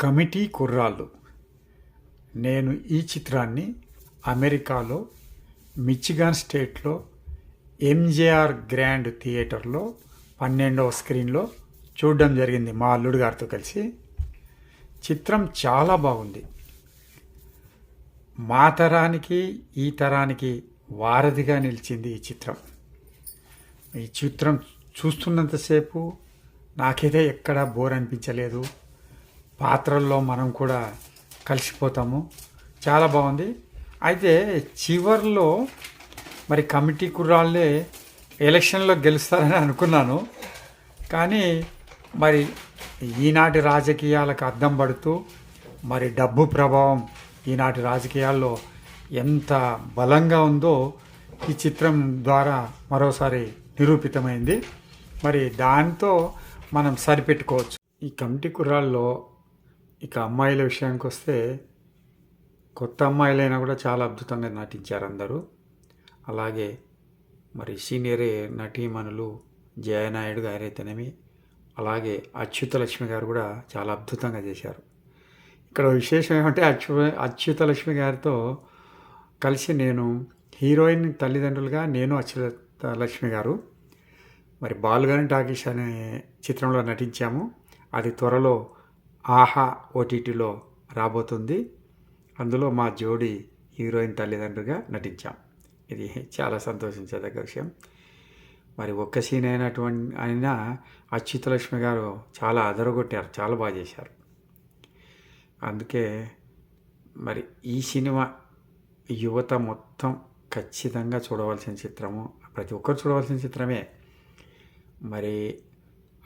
Committee కుర్రాళ్ళు. నేను ఈ చిత్రాన్ని అమెరికాలో మిచిగాన్ స్టేట్లో ఎంజేఆర్ గ్రాండ్ థియేటర్లో పన్నెండవ స్క్రీన్లో చూడడం జరిగింది మా అల్లుడు గారితో కలిసి. చిత్రం చాలా బాగుంది. మా తరానికి ఈ తరానికి వారధిగా నిలిచింది ఈ చిత్రం. ఈ చిత్రం చూస్తున్నంతసేపు నాకైతే ఎక్కడా బోర్ అనిపించలేదు. పాత్రల్లో మనం కూడా కలిసిపోతాము. చాలా బాగుంది. అయితే చివర్లో మరి కమిటీ కుర్రాళ్ళే ఎలక్షన్లో గెలుస్తారని అనుకున్నాను. కానీ మరి ఈనాటి రాజకీయాలకు అద్దం పడుతూ మరి డబ్బు ప్రభావం ఈనాటి రాజకీయాల్లో ఎంత బలంగా ఉందో ఈ చిత్రం ద్వారా మరోసారి నిరూపితమైంది. మరి దాంతో మనం సరిపెట్టుకోవచ్చు. ఈ కమిటీ కుర్రాల్లో ఇక అమ్మాయిల విషయానికి వస్తే కొత్త అమ్మాయిలైనా కూడా చాలా అద్భుతంగా నటించారు అందరూ అలాగే మరి సీనియర్ నటీమణులు జయనాయుడు గారైతేనేమి అలాగే అచ్యుత లక్ష్మి గారు కూడా చాలా అద్భుతంగా చేశారు. ఇక్కడ విశేషం ఏమంటే అచ్యు అచ్యుత లక్ష్మి గారితో కలిసి నేను హీరోయిన్ తల్లిదండ్రులుగా నేను అచ్యుత లక్ష్మి గారు. మరి బాలుగాని టాకీష్ అనే చిత్రంలో నటించాము. అది త్వరలో ఆహా ఓటీటీలో రాబోతుంది. అందులో మా జోడి హీరోయిన్ తల్లిదండ్రులుగా నటించాం. ఇది చాలా సంతోషించదగ్గ విషయం. మరి ఒక్క సీన్ అయినటువంటి అయినా అచ్యుతలక్ష్మి గారు చాలా అదరగొట్టారు చాలా బాగా చేశారు. అందుకే మరి ఈ సినిమా యువత మొత్తం ఖచ్చితంగా చూడవలసిన చిత్రము. ప్రతి ఒక్కరు చూడవలసిన చిత్రమే. మరి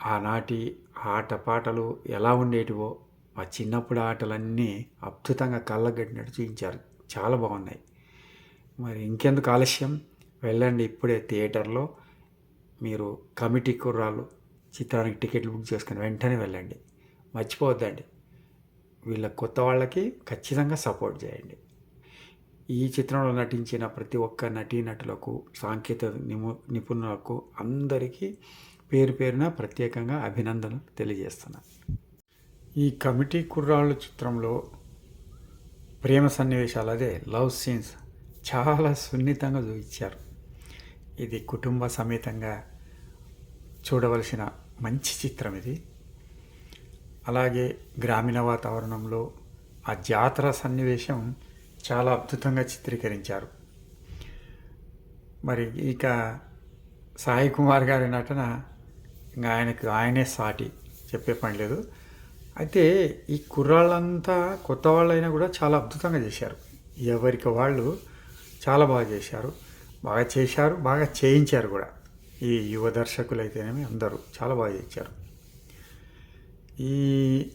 ఆనాటి ఆటపాటలు ఎలా ఉండేటివో మా చిన్నప్పుడు ఆటలన్నీ అద్భుతంగా కళ్ళగట్టినట్టు చూపించారు చాలా బాగున్నాయి. మరి ఇంకెందుకు ఆలస్యం? వెళ్ళండి ఇప్పుడే థియేటర్లో. మీరు కమిటీ కుర్రాలు చిత్రానికి టికెట్లు బుక్ చేసుకుని వెంటనే వెళ్ళండి. మర్చిపోవద్దండి. వీళ్ళ కొత్త వాళ్ళకి ఖచ్చితంగా సపోర్ట్ చేయండి. ఈ చిత్రంలో నటించిన ప్రతి ఒక్క నటీనటులకు సాంకేతిక నిము నిపుణులకు అందరికీ పేరు పేరున ప్రత్యేకంగా అభినందనలు తెలియజేస్తున్నాను. ఈ కమిటీ కుర్రాళ్ళు చిత్రంలో ప్రేమ సన్నివేశాలు అదే లవ్ సీన్స్ చాలా సున్నితంగా చూపించారు. ఇది కుటుంబ సమేతంగా చూడవలసిన మంచి చిత్రం ఇది. అలాగే గ్రామీణ వాతావరణంలో ఆ జాతర సన్నివేశం చాలా అద్భుతంగా చిత్రీకరించారు. మరి ఇక సాయి కుమార్ గారి నటన ఇంకా ఆయనకు ఆయనే సాటి చెప్పే పని లేదు. అయితే ఈ కుర్రాళ్ళంతా కొత్త వాళ్ళైనా కూడా చాలా అద్భుతంగా చేశారు. ఎవరికి వాళ్ళు చాలా బాగా చేశారు. బాగా చేశారు బాగా చేయించారు కూడా. ఈ యువ దర్శకులు అయితేనేమి అందరూ చాలా బాగా చేశారు ఈ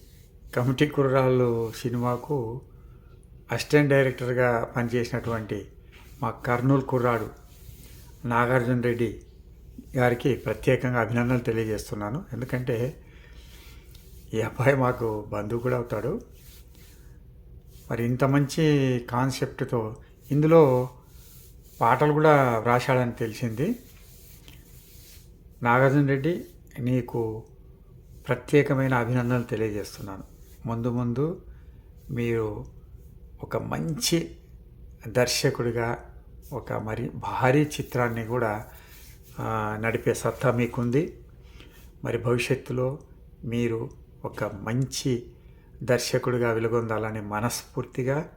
కమిటీ కుర్రాళ్ళు సినిమాకు అసిస్టెంట్ డైరెక్టర్గా పనిచేసినటువంటి మా కర్నూలు కుర్రాడు నాగార్జున రెడ్డి గారికి ప్రత్యేకంగా అభినందనలు తెలియజేస్తున్నాను. ఎందుకంటే ఈ అబ్బాయి మాకు బంధువు కూడా అవుతాడు. మరి ఇంత మంచి కాన్సెప్ట్తో ఇందులో పాటలు కూడా వ్రాశాడని తెలిసింది. నాగార్జున రెడ్డి నీకు ప్రత్యేకమైన అభినందనలు తెలియజేస్తున్నాను. ముందు ముందు మీరు ఒక మంచి దర్శకుడిగా ఒక మరి భారీ చిత్రాన్ని కూడా నడిపే సత్తా మీకుంది. మరి భవిష్యత్తులో మీరు ఒక మంచి దర్శకుడిగా వెలుగొందాలని మనస్ఫూర్తిగా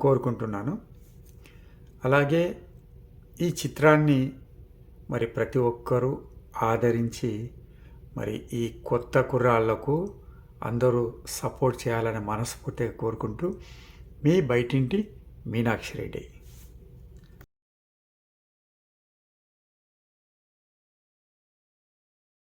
కోరుకుంటున్నాను. అలాగే ఈ చిత్రాన్ని మరి ప్రతి ఒక్కరూ ఆదరించి మరి ఈ కొత్త కుర్రాళ్ళకు అందరూ సపోర్ట్ చేయాలని మనస్ఫూర్తిగా కోరుకుంటూ మీ బయటింటి మీనాక్షి రెడ్డి.